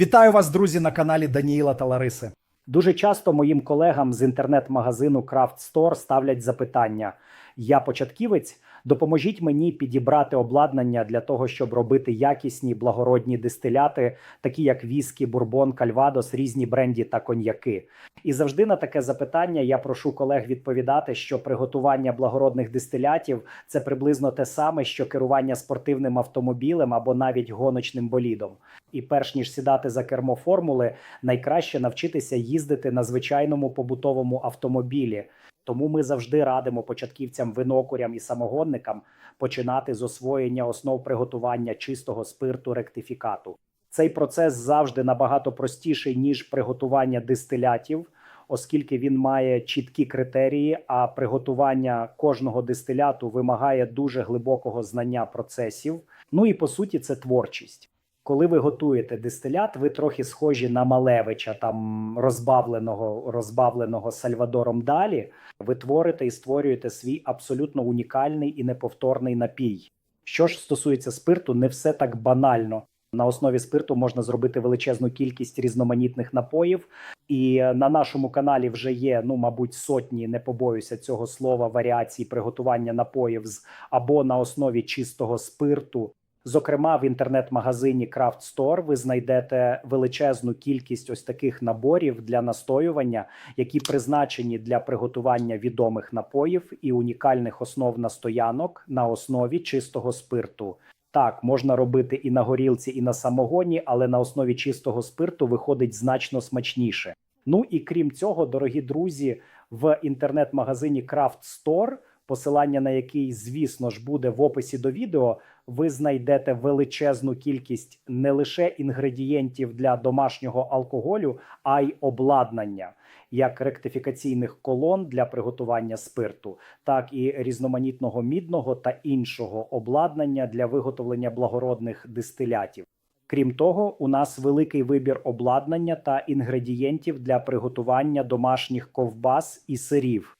Вітаю вас, друзі, на каналі Даніїла та Лариси. Дуже часто моїм колегам з інтернет-магазину Craft Store ставлять запитання: я початківець, допоможіть мені підібрати обладнання для того, щоб робити якісні благородні дистиляти, такі як віскі, бурбон, кальвадос, різні бренді та коньяки. І завжди на таке запитання я прошу колег відповідати, що приготування благородних дистилятів це приблизно те саме, що керування спортивним автомобілем або навіть гоночним болідом. І перш ніж сідати за кермо формули, найкраще навчитися їздити на звичайному побутовому автомобілі. Тому ми завжди радимо початківцям винокурям і самогонникам починати з освоєння основ приготування чистого спирту ректифікату. Цей процес завжди набагато простіший ніж приготування дистилятів, оскільки він має чіткі критерії. А приготування кожного дистиляту вимагає дуже глибокого знання процесів. Ну і по суті, це творчість. Коли ви готуєте дистилят, ви трохи схожі на Малевича, там розбавленого розбавленого Сальвадором Далі. Ви творите і створюєте свій абсолютно унікальний і неповторний напій. Що ж стосується спирту, не все так банально. На основі спирту можна зробити величезну кількість різноманітних напоїв, і на нашому каналі вже є, ну мабуть, сотні, не побоюся цього слова, варіацій приготування напоїв з або на основі чистого спирту. Зокрема, в інтернет-магазині Craft Store ви знайдете величезну кількість ось таких наборів для настоювання, які призначені для приготування відомих напоїв і унікальних основ настоянок на основі чистого спирту. Так, можна робити і на горілці, і на самогоні, але на основі чистого спирту виходить значно смачніше. Ну і крім цього, дорогі друзі, в інтернет-магазині Craft Store, посилання на який, звісно ж, буде в описі до відео, ви знайдете величезну кількість не лише інгредієнтів для домашнього алкоголю, а й обладнання, як ректифікаційних колон для приготування спирту, так і різноманітного мідного та іншого обладнання для виготовлення благородних дистилятів. Крім того, у нас великий вибір обладнання та інгредієнтів для приготування домашніх ковбас і сирів.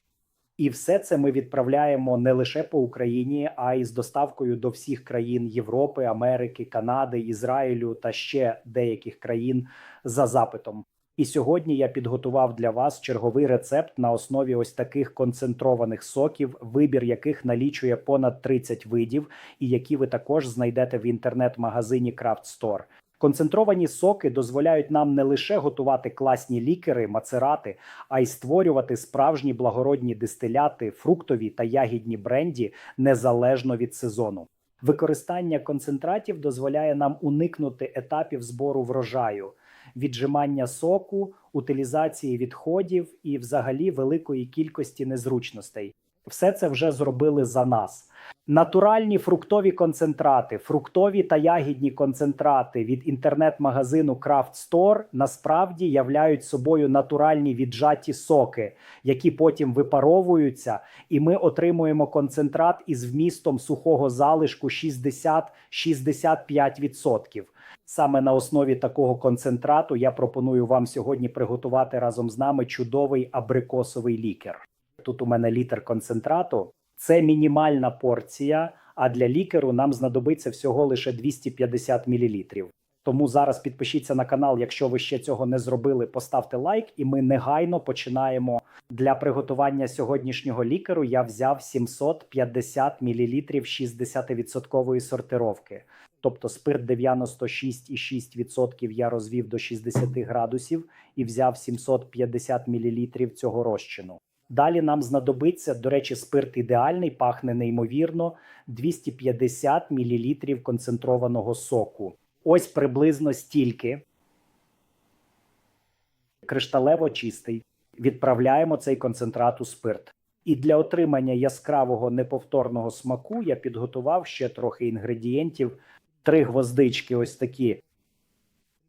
І все це ми відправляємо не лише по Україні, а й з доставкою до всіх країн Європи, Америки, Канади, Ізраїлю та ще деяких країн за запитом. І сьогодні я підготував для вас черговий рецепт на основі ось таких концентрованих соків, вибір яких налічує понад 30 видів, і які ви також знайдете в інтернет-магазині Craft Store. Концентровані соки дозволяють нам не лише готувати класні лікери, мацерати, а й створювати справжні благородні дистиляти, фруктові та ягідні бренді незалежно від сезону. Використання концентратів дозволяє нам уникнути етапів збору врожаю, віджимання соку, утилізації відходів і, взагалі, великої кількості незручностей. Все це вже зробили за нас. Натуральні фруктові концентрати, фруктові та ягідні концентрати від інтернет-магазину Craft Store насправді являють собою натуральні віджаті соки, які потім випаровуються, і ми отримуємо концентрат із вмістом сухого залишку 60-65%. Саме на основі такого концентрату я пропоную вам сьогодні приготувати разом з нами чудовий абрикосовий лікер. Тут у мене літр концентрату. Це мінімальна порція, а для лікеру нам знадобиться всього лише 250 мл. Тому зараз підпишіться на канал, якщо ви ще цього не зробили, поставте лайк, і ми негайно починаємо. Для приготування сьогоднішнього лікеру я взяв 750 мл 60% сортировки. Тобто спирт 96,6% я розвів до 60 градусів і взяв 750 мл цього розчину. Далі нам знадобиться, до речі, спирт ідеальний, пахне неймовірно, 250 мл концентрованого соку. Ось приблизно стільки. Кришталево чистий. Відправляємо цей концентрат у спирт. І для отримання яскравого неповторного смаку я підготував ще трохи інгредієнтів. Три гвоздички, ось такі,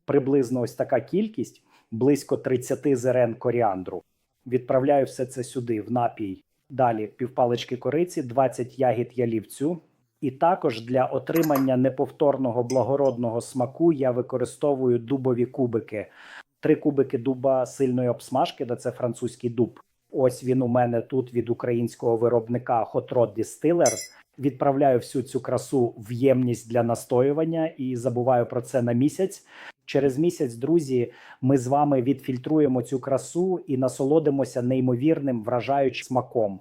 приблизно ось така кількість, близько 30 зерен коріандру. Відправляю все це сюди, в напій. Далі півпалички кориці, 20 ягід ялівцю. І також для отримання неповторного благородного смаку я використовую дубові кубики. Три кубики дуба сильної обсмажки, де це французький дуб. Ось він у мене тут від українського виробника Hot Rod Distiller. Відправляю всю цю красу в ємність для настоювання і забуваю про це на місяць. Через місяць, друзі, ми з вами відфільтруємо цю красу і насолодимося неймовірним вражаючим смаком.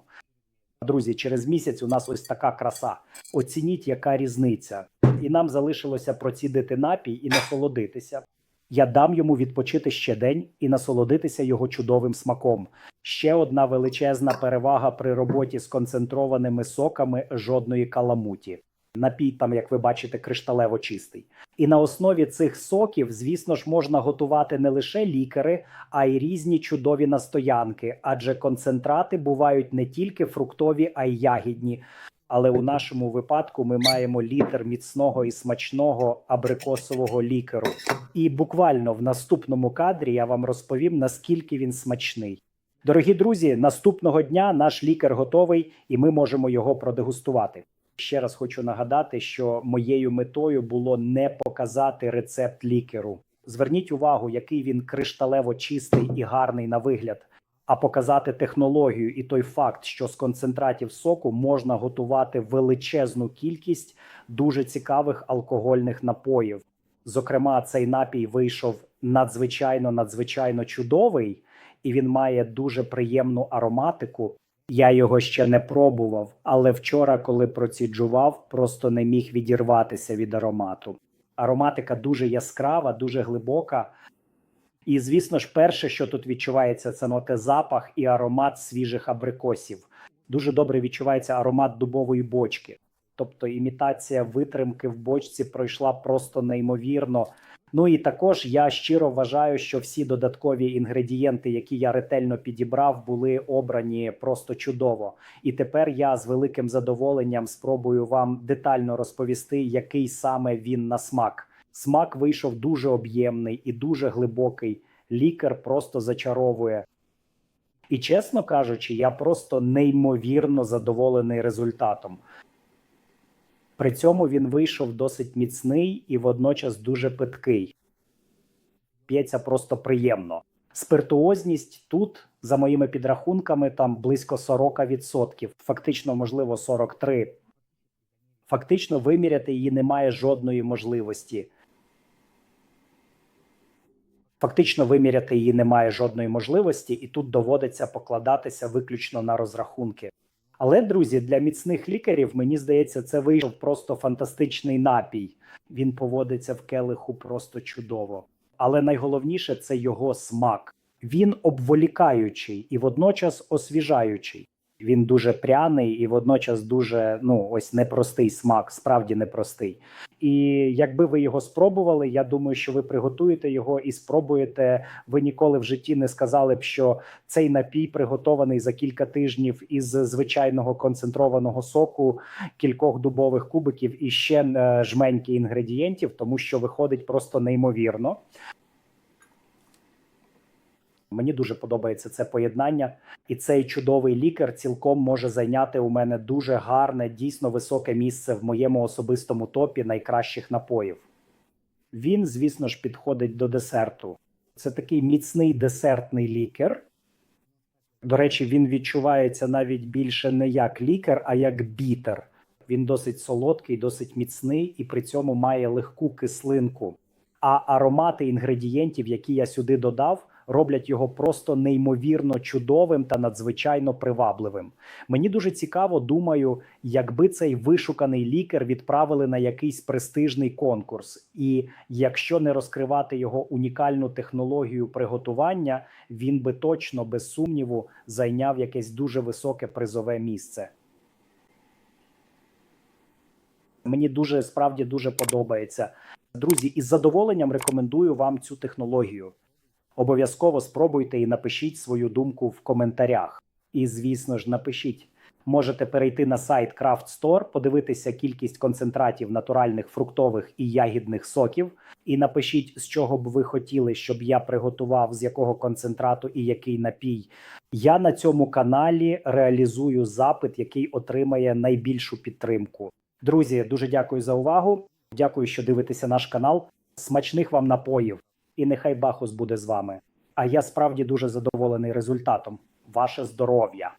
Друзі, через місяць у нас ось така краса. Оцініть, яка різниця. І нам залишилося процідити напій і насолодитися. Я дам йому відпочити ще день і насолодитися його чудовим смаком. Ще одна величезна перевага при роботі з концентрованими соками жодної каламуті. Напій там, як ви бачите, кришталево чистий. І на основі цих соків, звісно ж, можна готувати не лише лікери, а й різні чудові настоянки, адже концентрати бувають не тільки фруктові, а й ягідні. Але у нашому випадку ми маємо літр міцного і смачного абрикосового лікеру. І буквально в наступному кадрі я вам розповім, наскільки він смачний. Дорогі друзі, наступного дня наш лікар готовий, і ми можемо його продегустувати. Ще раз хочу нагадати, що моєю метою було не показати рецепт лікеру. Зверніть увагу, який він кришталево чистий і гарний на вигляд, а показати технологію і той факт, що з концентратів соку можна готувати величезну кількість дуже цікавих алкогольних напоїв. Зокрема, цей напій вийшов надзвичайно надзвичайно чудовий, і він має дуже приємну ароматику. Я його ще не пробував, але вчора, коли проціджував, просто не міг відірватися від аромату. Ароматика дуже яскрава, дуже глибока. І, звісно ж, перше, що тут відчувається, це ноте запах і аромат свіжих абрикосів. Дуже добре відчувається аромат дубової бочки. Тобто імітація витримки в бочці пройшла просто неймовірно. Ну і також я щиро вважаю, що всі додаткові інгредієнти, які я ретельно підібрав, були обрані просто чудово. І тепер я з великим задоволенням спробую вам детально розповісти, який саме він на смак. Смак вийшов дуже об'ємний і дуже глибокий. Лікар просто зачаровує. І чесно кажучи, я просто неймовірно задоволений результатом. При цьому він вийшов досить міцний і водночас дуже питкий. П'ється просто приємно. Спиртуозність тут, за моїми підрахунками, там близько 40%, фактично, можливо, 43%. Фактично, виміряти її немає жодної можливості. Фактично, виміряти її немає жодної можливості, і тут доводиться покладатися виключно на розрахунки. Але, друзі, для міцних лікарів, мені здається, це вийшов просто фантастичний напій. Він поводиться в келиху просто чудово. Але найголовніше це його смак. Він обволікаючий і водночас освіжаючий. Він дуже пряний і водночас дуже ну ось непростий смак, справді непростий. І якби ви його спробували, я думаю, що ви приготуєте його і спробуєте. Ви ніколи в житті не сказали б, що цей напій приготований за кілька тижнів із звичайного концентрованого соку, кількох дубових кубиків і ще е, жменьки інгредієнтів, тому що виходить просто неймовірно. Мені дуже подобається це поєднання, і цей чудовий лікар цілком може зайняти у мене дуже гарне, дійсно високе місце в моєму особистому топі найкращих напоїв. Він, звісно ж, підходить до десерту. Це такий міцний десертний лікер. До речі, він відчувається навіть більше не як лікар, а як бітер. Він досить солодкий, досить міцний і при цьому має легку кислинку. А аромати інгредієнтів, які я сюди додав, роблять його просто неймовірно чудовим та надзвичайно привабливим. Мені дуже цікаво, думаю, якби цей вишуканий лікар відправили на якийсь престижний конкурс, і якщо не розкривати його унікальну технологію приготування, він би точно без сумніву зайняв якесь дуже високе призове місце. Мені дуже справді дуже подобається. Друзі, із задоволенням рекомендую вам цю технологію. Обов'язково спробуйте і напишіть свою думку в коментарях. І, звісно ж, напишіть. Можете перейти на сайт Craft Store, подивитися кількість концентратів натуральних фруктових і ягідних соків, і напишіть, з чого б ви хотіли, щоб я приготував, з якого концентрату і який напій. Я на цьому каналі реалізую запит, який отримає найбільшу підтримку. Друзі, дуже дякую за увагу. Дякую, що дивитеся наш канал. Смачних вам напоїв! І нехай Бахус буде з вами. А я справді дуже задоволений результатом. ваше здоров'я.